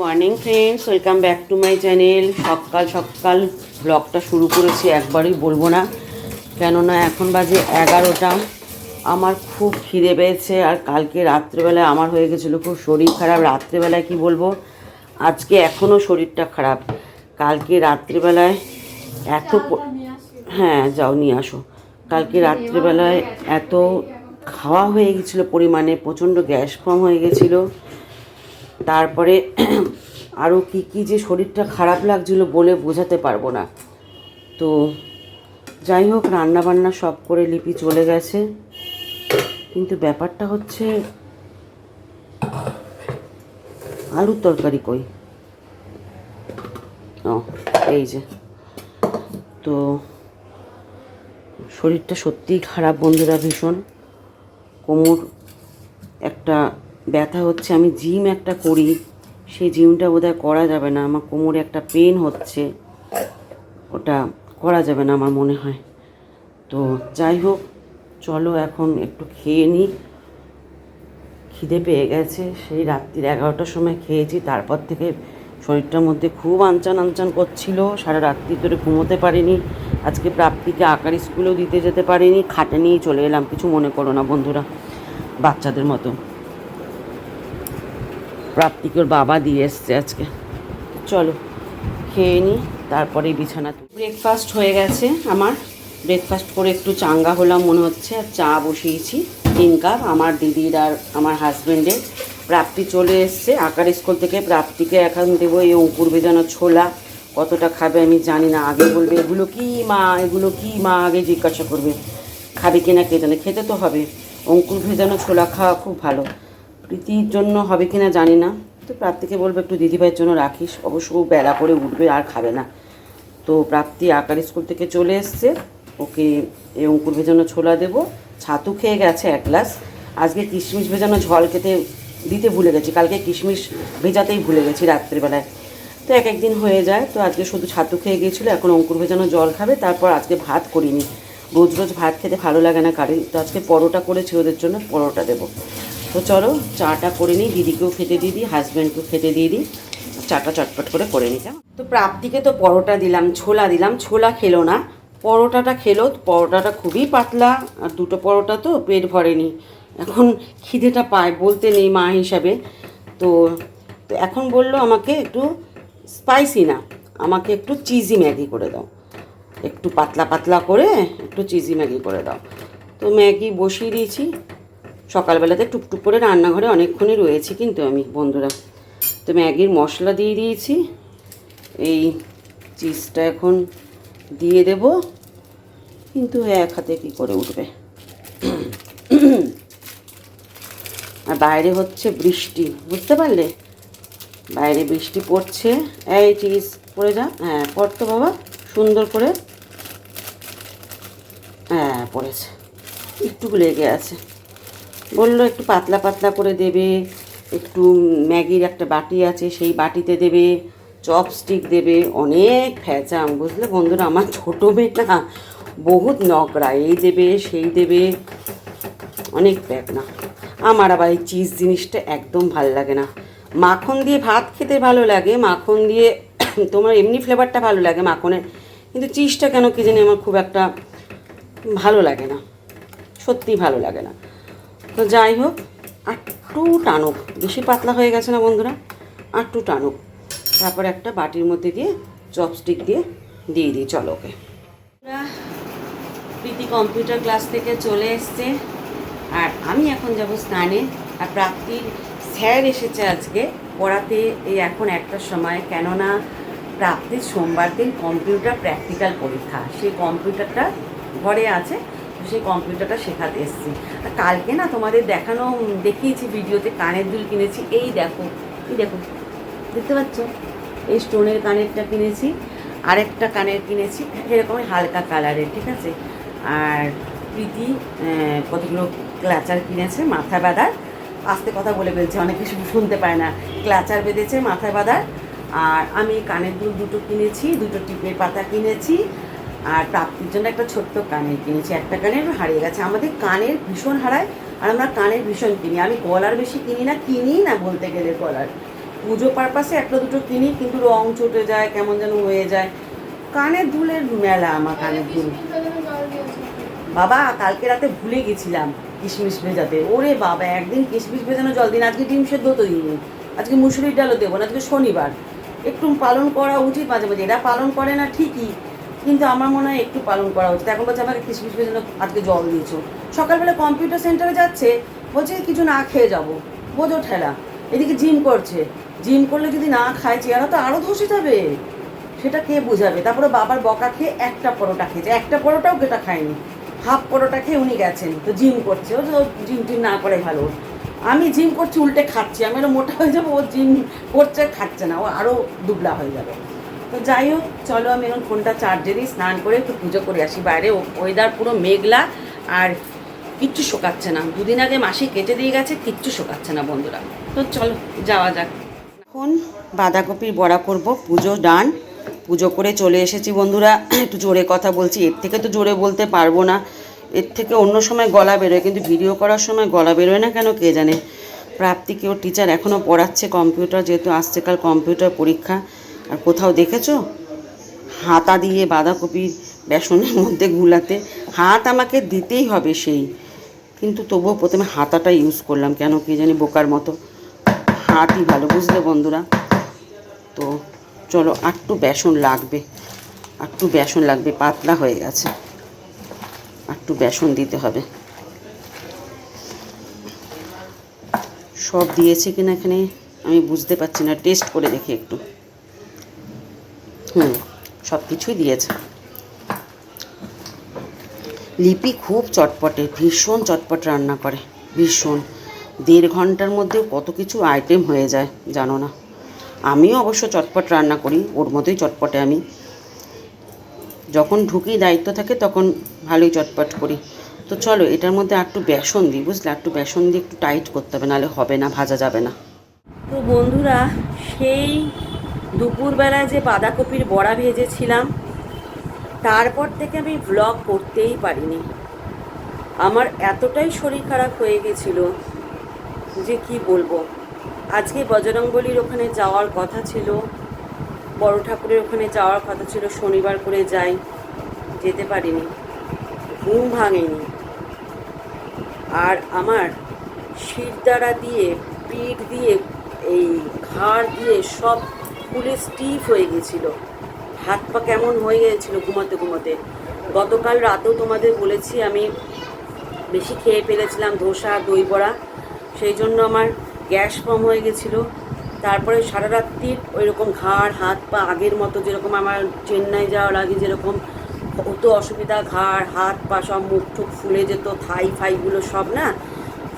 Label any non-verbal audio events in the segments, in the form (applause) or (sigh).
Morning friends welcome back to my channel সকাল সকাল ব্লগটা শুরু করেছি একবারই বলব না। কেননা এখন বাজে এগারোটা। আমার খুব খিদে পেয়েছে আর কালকে রাত্রেবেলায় আমার হয়ে গেছিল খুব শরীর খারাপ। রাত্রেবেলায় কি বলব? আজকে এখনও শরীরটা খারাপ। কালকে রাত্রেবেলায় এত হ্যাঁ যাও নিয়ে আসো। কালকে রাত্রেবেলায় এত খাওয়া হয়ে গেছিল পরিমাণে প্রচণ্ড গ্যাস ফর্ম হয়ে গেছিল। তারপরে আরও কি কি যে শরীরটা খারাপ লাগছিল বলে বোঝাতে পারব না। তো যাই হোক রান্না বান্না সব করে লিপি চলে গেছে। কিন্তু ব্যাপারটা হচ্ছে, আলুর তরকারি কই? ও, এই যে। তো শরীরটা সত্যিই খারাপ বন্ধুরা ভীষণ। কোমর একটা ব্যথা হচ্ছে, আমি জিম একটা করি, সেই জিমটা বোধহয় করা যাবে না, আমার কোমরে একটা পেন হচ্ছে, ওটা করা যাবে না আমার মনে হয়। তো যাই হোক, চলো এখন একটু খেয়ে নিই খিদে পেয়ে গেছে, সেই রাত্রির এগারোটার সময় খেয়েছি, তারপর থেকে শরীরটার মধ্যে খুব আনচান আনচান করছিল, সারা রাত্রি ধরে ঘুমোতে পারিনি, আজকে প্রাপ্তিকে আঁকার স্কুলেও দিতে যেতে পারিনি, খাটে নিয়েই চলে এলাম, কিছু মনে করো না বন্ধুরা, বাচ্চাদের মতো। প্রাপ্তিকে ওর বাবা দিয়ে এসছে আজকে। চলো, খেয়ে নিই তারপরে বিছানা ব্রেকফাস্ট হয়ে গেছে আমার। ব্রেকফাস্ট করে একটু চাঙ্গা হলাম মনে হচ্ছে, আর চা বসিয়েছি। তিন কাপ আমার দিদির আর আমার হাজব্যান্ডের প্রাপ্তি চলে এসছে, আকার স্কুল থেকে প্রাপ্তিকে এখন দেবো এই অঙ্কুর ভেজানো ছোলা। কতটা খাবে আমি জানি না, আগে বলবে, এগুলো কি মা, এগুলো কি মা আগে জিজ্ঞাসা করবে। খাবে কিনা কে জানে, খেতে তো হবে। অঙ্কুর ভেজানো ছোলা খাওয়া খুব ভালো। প্রীতির জন্য হবে কিনা জানি না। তো প্রাপ্তিকে বলব, একটু দিদিভাইয়ের জন্য রাখিস। অবশ্য ও বেলা করে উঠবে আর খাবে না। তো প্রাপ্তি আকার স্কুল থেকে চলে এসছে। ওকে এই অঙ্কুর ভেজানো ছোলা দেবো। ছাতু খেয়ে গেছে এক গ্লাস। আজকে কিশমিশ ভেজানো ঝল খেতে দিতে ভুলে গেছি। কালকে কিশমিশ ভেজাতেই ভুলে গেছি রাত্রিবেলায়। তো এক একদিন হয়ে যায়। তো আজকে শুধু ছাতু খেয়ে গিয়েছিল, এখন অঙ্কুর ভেজানো জল খাবে। তারপর আজকে ভাত করিনি। রোজ রোজ ভাত খেতে ভালো লাগে না কারি। তো আজকে পরোটা করেছি ওদের জন্য, পরোটা দেবো। তো চলো, চাটা করে নিই, দিদিকেও খেতে দিয়ে দিই হাজব্যান্ডকেও খেতে দিয়ে দিই, চাটা চটপট করে করে কেমন? তো প্রাপ্তিকে তো পরোটা দিলাম, ছোলা দিলাম, ছোলা খেলো না। পরোটাটা খেলো, পরোটাটা খুবই পাতলা, আর দুটো পরোটা তো পেট ভরেনি। এখন খিদেটা পায়, বলতে নেই মা হিসাবে। তো তো এখন বলল আমাকে একটু স্পাইসি না, আমাকে একটু চিজি ম্যাগি করে দাও। একটু পাতলা পাতলা করে একটু চিজি ম্যাগি করে দাও। তো ম্যাগি বসিয়ে দিয়েছি সকালবেলাতে টুকটুক করে রান্নাঘরে অনেকক্ষণই রয়েছি কিন্তু আমি, বন্ধুরা। তো ম্যাগির মশলা দিয়ে দিয়েছি। এই চিজটা এখন দিয়ে দেব। কিন্তু এক হাতে কী করে উঠবে? আর বাইরে হচ্ছে বৃষ্টি, বুঝতে পারলে? বাইরে বৃষ্টি পড়ছে। এই চিজ পড়ে যা। হ্যাঁ পড়তো বাবা, সুন্দর করে। হ্যাঁ পড়েছে। একটু লেগে আছে। বলল, একটু পাতলা পাতলা করে দেবে, একটু ম্যাগির একটা বাটি আছে, সেই বাটিতে দেবে, চপস্টিক দেবে, অনেক ফ্যাচাম বুঝলে বন্ধুরা, আমার ছোটো মেয়ে না বহুত নকরা এই দেবে, সেই দেবে, অনেক না আমার আবার এই চিজ জিনিসটা একদম ভালো লাগে না। মাখন দিয়ে ভাত খেতে ভালো লাগে, মাখন দিয়ে (coughs) তোমার এমনি ফ্লেভারটা ভালো লাগে মাখনের কিন্তু চিজটা কেন কি জানি আমার খুব একটা ভালো লাগে না, সত্যিই ভালো লাগে না। তো যাই হোক একটু টানুক। বেশি পাতলা হয়ে গেছে না বন্ধুরা? একটু টানুক। তারপর একটা বাটির মধ্যে দিয়ে চপস্টিক দিয়ে দিয়ে দিই, চলো ওকে। প্রীতি কম্পিউটার ক্লাস থেকে চলে এসছে। আর আমি এখন যাব স্নানে। আর প্রাপ্তির স্যার এসেছে আজকে পড়াতে। এই এখন একটা সময়। কেননা প্রাপ্তির সোমবার দিন কম্পিউটার প্র্যাকটিক্যাল পরীক্ষা। সেই কম্পিউটারটা ঘরে আছে। সেই কম্পিউটারটা শেখাতে এসেছি। কালকে না তোমাদের দেখানো দেখিয়েছি ভিডিওতে কানের দুল কিনেছি। এই দেখো এই দেখো, দেখতে পাচ্ছ? এই স্টোনের কানেরটা কিনেছি, আরেকটা কানের কিনেছি এরকমই হালকা কালারের, ঠিক আছে? আর প্রীতি কতগুলো ক্লাচার কিনেছে, মাথা বাঁধার। আস্তে কথা বলে ফেলছে, অনেক কিছু শুনতে পায় না। ক্লাচার বেঁধেছে মাথায় বাঁধার। আর আমি কানের দুল দুটো কিনেছি, দুটো টিপের পাতা কিনেছি আর প্রাপ্তির জন্য একটা ছোট্ট কানের কিনেছি, একটা কানের হারিয়ে গেছে। আমাদের কানের ভীষণ হারায় আর আমরা কানের ভীষণ কিনি। আমি গলার বেশি কিনি না কিনি না বলতে গেলে গলার। পুজো পারপাসে একটা দুটো কিনি, কিন্তু রং চটে যায়, কেমন যেন হয়ে যায়। কানের দুলের মেলা আমার কানের দুল। বাবা, কালকে রাতে ভুলে গেছিলাম কিশমিশ ভেজাতে। ওরে বাবা, একদিন কিশমিশ ভেজানো জল দিন, আজকে ডিম সেদ্ধ তো দিইনি। আজকে মুসুরির ডালও দেবো না, আজকে শনিবার। একটু পালন করা উচিত মাঝে মাঝে, এরা পালন করে না ঠিকই। কিন্তু আমার মনে হয় একটু পালন করা উচিত। এখন বলছে আমাকে কিশমিশ জন্য আজকে জল দিয়েছ। সকালবেলা কম্পিউটার সেন্টারে যাচ্ছে, বলছে কিছু না খেয়ে যাব। বোঝো ঠেলা। এদিকে জিম করছে। জিম করলে যদি না খায় চেহারা তো আরও ধসে যাবে। সেটা কে বুঝাবে? তারপরে বাবার বকা খেয়ে একটা পরোটা খেয়েছে। একটা পরোটাও কেটা খায়নি। হাফ পরোটা খেয়ে উনি গেছেন। তো জিম করছে। ও তো জিম টিম না করে ভালো। আমি জিম করছি, উল্টে খাচ্ছি। আমি আরও মোটা হয়ে যাব, ও জিম করছে, খাচ্ছে না। ও আরও দুবলা হয়ে যাবে। তো যাই হোক, চলো আমি এখন ফোনটা চার্জে দিই, স্নান করে একটু পুজো করে আসি বাইরে। ওয়েদার পুরো মেঘলা, আর কিচ্ছু শোকাচ্ছে না। দুদিন আগে মাসি কেটে দিয়ে গেছে, কিচ্ছু শোকাচ্ছে না বন্ধুরা। তো চলো, যাওয়া যাক। এখন বাঁধাকপির বড়া করব, পুজো ডান পুজো করে চলে এসেছি বন্ধুরা। একটু জোরে কথা বলছি, এর থেকে তো জোরে বলতে পারব না। এর থেকে অন্য সময় গলা বেরোয়, কিন্তু ভিডিও করার সময় গলা বেরোয় না কেন, কে জানে? প্রাপ্তি কেউ টিচার এখনও পড়াচ্ছে কম্পিউটার যেহেতু আসছে কাল কম্পিউটার পরীক্ষা। আর কোথাও দেখেছ? হাতা দিয়ে বাঁধাকপির বেসনের মধ্যে গুলাতে হাত আমাকে দিতেই হবে সেই। কিন্তু তবুও প্রথমে হাতাটা ইউজ করলাম, কেন কি জানি বোকার মতো। হাতই ভালো, বুঝলে বন্ধুরা? তো চলো আটটু বেসন লাগবে। আটটু বেসন লাগবে, পাতলা হয়ে গেছে। আটটু বেসন দিতে হবে। সব দিয়েছে কিনা এখানে আমি বুঝতে পারছি না টেস্ট করে দেখি একটু। সব কিছুই দিয়েছে। লিপি খুব চটপটে, ভীষণ চটপট রান্না করে, ভীষণ। দেড় ঘণ্টার মধ্যে কত কিছু আইটেম হয়ে যায়, জানো না। আমিও অবশ্য চটপট রান্না করি, ওর মতোই চটপটে আমি। যখন ঢুকি দায়িত্ব থাকে, তখন ভালোই চটপট করি। তো চলো, এটার মধ্যে একটু বেসন দিই, বুঝলে? একটু বেসন দিয়ে একটু টাইট করতে হবে, নাহলে হবে না, ভাজা যাবে না। তো বন্ধুরা, সেই দুপুরবেলায় যে বাঁধাকপির বড়া ভেজেছিলাম, তারপর থেকে আমি ভ্লগ করতেই পারিনি। আমার এতটাই শরীর খারাপ হয়ে গেছিল যে কি বলব। আজকে বজরংবলির ওখানে যাওয়ার কথা ছিল, বড় ঠাকুরের ওখানে যাওয়ার কথা ছিল, শনিবার করে যাই, যেতে পারিনি, ঘুম ভাঙেনি। আর আমার শিরদাঁড়া দিয়ে, পিঠ দিয়ে, এই ঘাড় দিয়ে সব ফুলে স্টিফ হয়ে গেছিল। হাত পা কেমন হয়ে গেছিল ঘুমাতে ঘুমাতে। গতকাল রাতেও তোমাদের বলেছি, আমি বেশি খেয়ে ফেলেছিলাম ধোসা, দই বড়া। সেই জন্য আমার গ্যাস কম হয়ে গেছিল। তারপরে সারা রাত্রির ওই রকম ঘাড়, হাত পা আগের মতো যেরকম আমার চেন্নাই যাওয়ার আগে যেরকম হতো অসুবিধা, ঘাড়, হাত পা সব মুখ টুক ফুলে যেত, থাই ফাইগুলো সব না,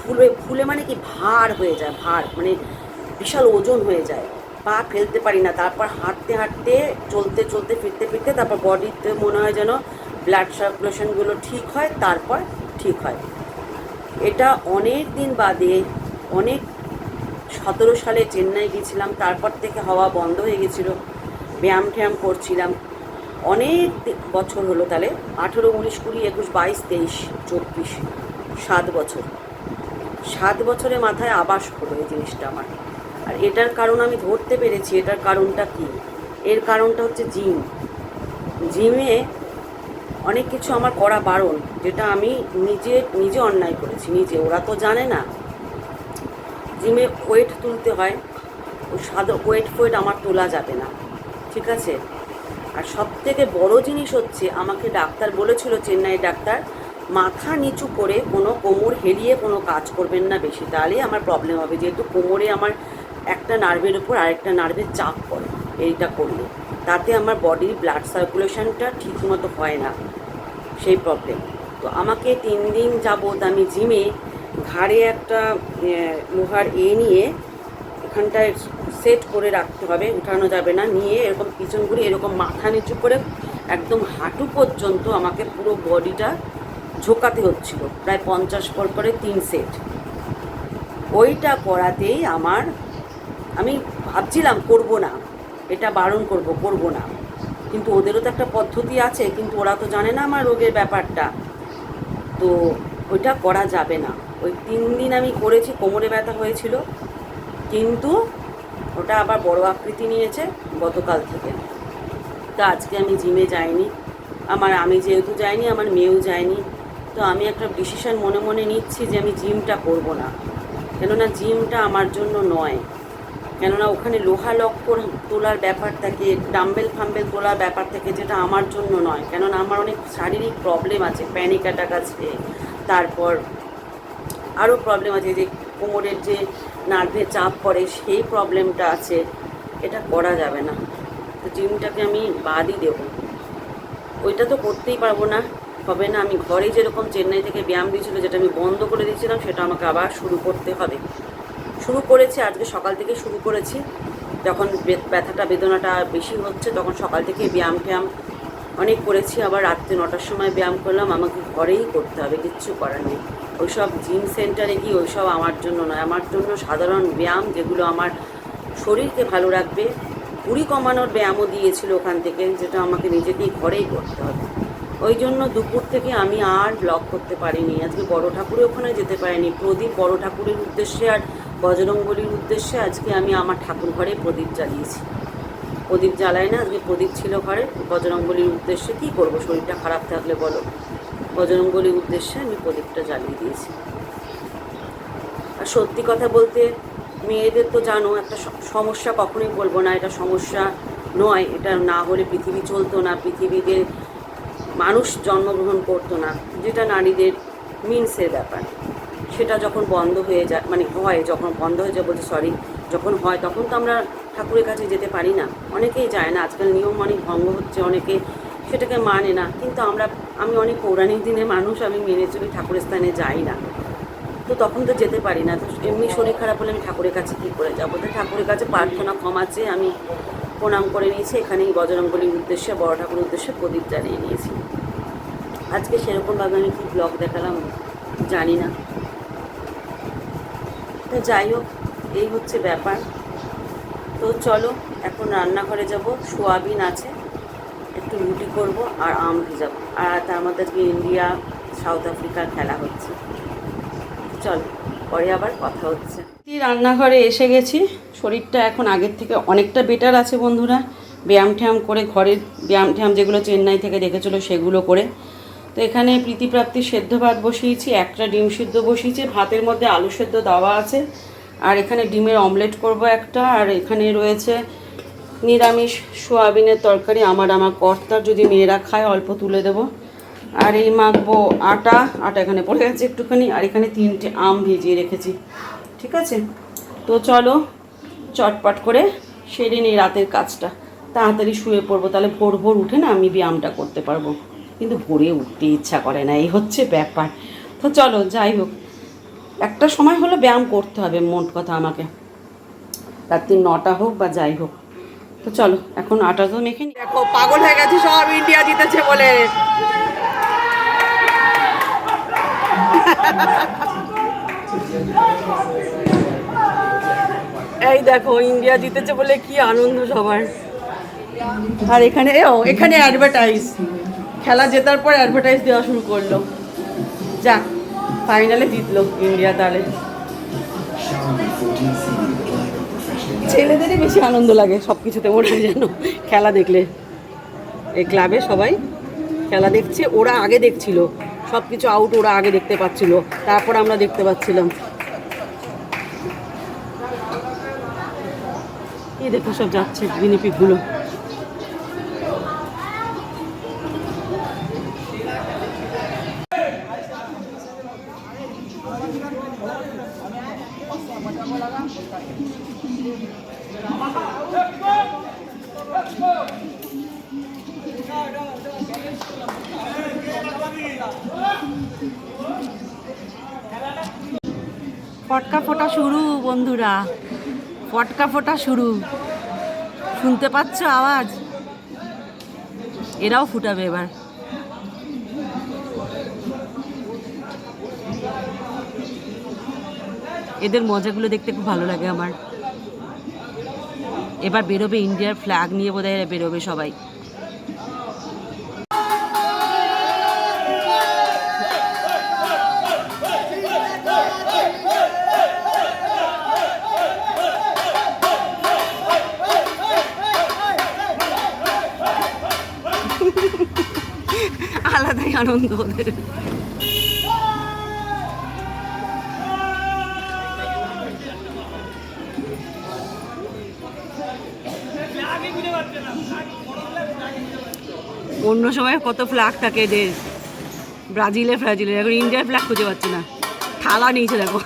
ফুলে ফুলে মানে কি ভার হয়ে যায়, ভার মানে বিশাল ওজন হয়ে যায়। পা ফেলতে পারি না, তারপর হাঁটতে হাঁটতে, চলতে চলতে, ফিরতে ফিরতে তারপর বডিতে মনে হয় যেন ব্লাড সার্কুলেশনগুলো ঠিক হয়, তারপর ঠিক হয়। এটা অনেক দিন বাদে, অনেক সতেরো সালে চেন্নাই গেছিলাম, তারপর থেকে হওয়া বন্ধ হয়ে গেছিল, ব্যায়াম ট্যায়াম করছিলাম। অনেক বছর হলো তাহলে, আঠেরো, উনিশ, কুড়ি, একুশ, বাইশ, তেইশ, চব্বিশ, সাত বছর। সাত বছরের মাথায় আবাস হলো এই জিনিসটা আমার। আর এটার কারণ আমি ধরতে পেরেছি, এটার কারণটা কি? এর কারণটা হচ্ছে জিম জিমে অনেক কিছু আমার করা বারণ, যেটা আমি নিজে নিজে অন্যায় করেছি, নিজে। ওরা তো জানে না। জিমে ওয়েট তুলতে হয় ওই সাদা ওয়েট ফোয়েট আমার তোলা যাবে না, ঠিক আছে? আর সব থেকে বড়ো জিনিস হচ্ছে, আমাকে ডাক্তার বলেছিল, চেন্নাই ডাক্তার, মাথা নিচু করে কোনো কোমর হেলিয়ে কোনো কাজ করবেন না বেশি, তাহলেই আমার প্রবলেম হবে। যেহেতু কোমরে আমার একটা নার্ভের উপর আরেকটা নার্ভের চাপ পড়ে, এইটা করলে। তাতে আমার বডির ব্লাড সার্কুলেশনটা ঠিকমতো হয় না, সেই প্রবলেম তো আমাকে তিন দিন যাবৎ আমি জিমে ঘাড়ে একটা লোহার এ নিয়ে এখানটায় সেট করে রাখতে হবে, উঠানো যাবে না। নিয়ে এরকম পিছন ঘুরে এরকম মাথা নিচু করে একদম হাঁটু পর্যন্ত আমাকে পুরো বডিটা ঝোকাতে হচ্ছিল। প্রায় পঞ্চাশ পর পরে তিন সেট ওইটা করাতেই আমার আমি ভাবছিলাম করব না, এটা বারণ করব করব না। কিন্তু ওদেরও তো একটা পদ্ধতি আছে, কিন্তু ওরা তো জানে না আমার রোগের ব্যাপারটা। তো ওইটা করা যাবে না। ওই তিন দিন আমি করেছি, কোমরে ব্যথা হয়েছিল। কিন্তু ওটা আবার বড় আকৃতি নিয়েছে গতকাল থেকে। তো আজকে আমি জিমে যাইনি। আমার আমি যেহেতু যাইনি, আমার মেয়েও যায়নি। তো আমি একটা ডিসিশন মনে মনে নিচ্ছি যে আমি জিমটা করব না। কেননা জিমটা আমার জন্য নয়। কেননা ওখানে লোহা লক্কর তোলার ব্যাপার থাকে, ডাম্বেল ফাম্বেল তোলার ব্যাপার থাকে, যেটা আমার জন্য নয়। কেননা আমার অনেক শারীরিক প্রবলেম আছে প্যানিক অ্যাটাক আছে, তারপর আরও প্রবলেম আছে যে কোমরের যে নার্ভে চাপ পড়ে, সেই প্রবলেমটা আছে, এটা করা যাবে না। তো জিমটাকে আমি বাদই দেবো। ওইটা তো করতেই পারব না। হবে না, আমি ঘরে যেরকম চেন্নাই থেকে ব্যায়াম দিয়েছিল, যেটা আমি বন্ধ করে দিয়েছিলাম, সেটা আমাকে আবার শুরু করতে হবে। শুরু করেছি, আজকে সকাল থেকে শুরু করেছি। যখন ব্যথাটা, বেদনাটা বেশি হচ্ছে, তখন সকাল থেকে ব্যায়াম ট্যায়াম অনেক করেছি। আবার রাত্রে নটার সময় ব্যায়াম করলাম, আমাকে ঘরেই করতে হবে, কিচ্ছু করার নেই। ওইসব জিম সেন্টারে গিয়ে ওইসব আমার জন্য নয়। আমার জন্য সাধারণ ব্যায়াম যেগুলো আমার শরীরকে ভালো রাখবে ভুঁড়ি কমানোর ব্যায়ামও দিয়েছিল ওখান থেকে, যেটা আমাকে নিজেকেই ঘরেই করতে হবে। ওই জন্য দুপুর থেকে আমি আর ব্লগ করতে পারিনি। আজকে বড় ঠাকুরের ওখানে যেতে পারিনি। প্রদীপ বড় ঠাকুরের উদ্দেশ্যে আর বজরঙ্গলির উদ্দেশ্যে আজকে আমি আমার ঠাকুর ঘরে প্রদীপ জ্বালিয়েছি। প্রদীপ জ্বালাই না, আজকে প্রদীপ ছিল ঘরে। বজরঙ্গলির উদ্দেশ্যে কী করব? শরীরটা খারাপ থাকলে বলো। বজরংবলির উদ্দেশ্যে আমি প্রদীপটা জ্বালিয়ে দিয়েছি। আর সত্যি কথা বলতে, মেয়েদের তো জানো, একটা সমস্যা কখনোই বলব না। এটা সমস্যা নয়। এটা না হলে পৃথিবী চলতো না। পৃথিবীতে মানুষ জন্মগ্রহণ করতো না, যেটা নারীদের মিনসের ব্যাপার। সেটা যখন বন্ধ হয়ে যায় মানে হয়, যখন বন্ধ হয়ে যায় বলছি সরি যখন হয়, তখন তো আমরা ঠাকুরের কাছে যেতে পারি না। অনেকেই যায় না, আজকাল নিয়ম অনেক ভঙ্গ হচ্ছে, অনেকে সেটাকে মানে না। কিন্তু আমরা, আমি অনেক পৌরাণিক দিনের মানুষ, আমি মেনে চলি ঠাকুরের স্থানে যাই না। তো তখন তো যেতে পারি না, তো এমনি শরীর খারাপ হলে আমি ঠাকুরের কাছে কী করে যাব? তো ঠাকুরের কাছে প্রার্থনা ক্ষমা চেয়ে আমি প্রণাম করে নিয়েছি, এখানেই বজরঙ্গলির উদ্দেশ্যে, বড় ঠাকুরের উদ্দেশ্যে প্রদীপ জ্বালিয়ে নিয়েছি। আজকে সেরকমভাবে আমি কি ব্লগ দেখালাম জানি না। তো যাই হোক, এই হচ্ছে ব্যাপার। তো চলো, এখন রান্নাঘরে যাব, সোয়াবিন আছে, একটু রুটি করব আর আম ভিজাবো। আর তার মধ্যে আজকে ইন্ডিয়া, সাউথ আফ্রিকার খেলা হচ্ছে। চল, পরে আবার কথা হচ্ছে। রান্নাঘরে এসে গেছি। শরীরটা এখন আগের থেকে অনেকটা বেটার আছে বন্ধুরা। ব্যায়াম ট্যায়াম করে ঘরের ব্যায়াম ট্যায়াম যেগুলো চেন্নাই থেকে দেখেছিলো সেগুলো করে তো এখানে প্রীতিপ্রাপ্তি সেদ্ধ ভাত বসিয়েছি, একটা ডিম সিদ্ধ বসিয়েছি, ভাতের মধ্যে আলু সেদ্ধ দেওয়া আছে। আর এখানে ডিমের অমলেট করব একটা, আর এখানে রয়েছে নিরামিষ সোয়াবিনের তরকারি, আমার আমার কর্তার যদি মেয়েরা খায়, অল্প তুলে দেবো। আর এই মাখবো আটা আটা এখানে পড়ে গেছে একটুখানি, আর এখানে তিনটে আম ভিজিয়ে রেখেছি। ঠিক আছে? তো চলো, চটপট করে সেরে নিই রাতের কাজটা। তাড়াতাড়ি শুয়ে পড়ব, তাহলে ভোর ভোর উঠে না আমি ব্যায়ামটা করতে পারব। কিন্তু ভোরে উঠতে ইচ্ছা করে না, এই হচ্ছে ব্যাপার। তো চলো, যাই হোক। একটা সময় হলো ব্যায়াম করতে হবে, মোট কথা আমাকে। রাত্রি নটা হোক বা যাই হোক। তো চলো, এখন আটা তো মেখে দেখো, পাগল হয়ে গেছে, সব ইন্ডিয়া জিতেছে বলে। এই দেখো, ইন্ডিয়া জিতেছে বলে কি আনন্দ সবার। আর এখানে এখানে অ্যাডভার্টাইজ খেলা জেতার পর অ্যাডভার্টাইজ দেওয়া শুরু করল। যাক ফাইনালে জিতলো ইন্ডিয়া তাহলে। ছেলেদেরই বেশি আনন্দ লাগে সব কিছুতে ওরা যেন খেলা দেখলে। এই ক্লাবে সবাই খেলা দেখছে, ওরা আগে দেখছিল। সব কিছু আউট ওরা আগে দেখতে পাচ্ছিল, তারপর আমরা দেখতে পাচ্ছিলাম। এই দেখো সব যাচ্ছে গিনিপিকগুলো ফোটা শুরু, বন্ধুরা। ফটকা ফোটা শুরু। শুনতে পাচ্ছ আওয়াজ? এরাও ফুটাবে এবার। এদের মজাগুলো দেখতে খুব ভালো লাগে আমার। এবার বেরোবে ইন্ডিয়ার ফ্ল্যাগ নিয়ে বোধহয় বেরোবে সবাই। আনন্দ ওদের অন্য সময় কত ফ্ল্যাগ থাকে এদের ব্রাজিলে, ফ্রাজিলে, এখন ইন্ডিয়ার ফ্ল্যাগ খুঁজে পাচ্ছে না। থালা নিয়েছে দেখো।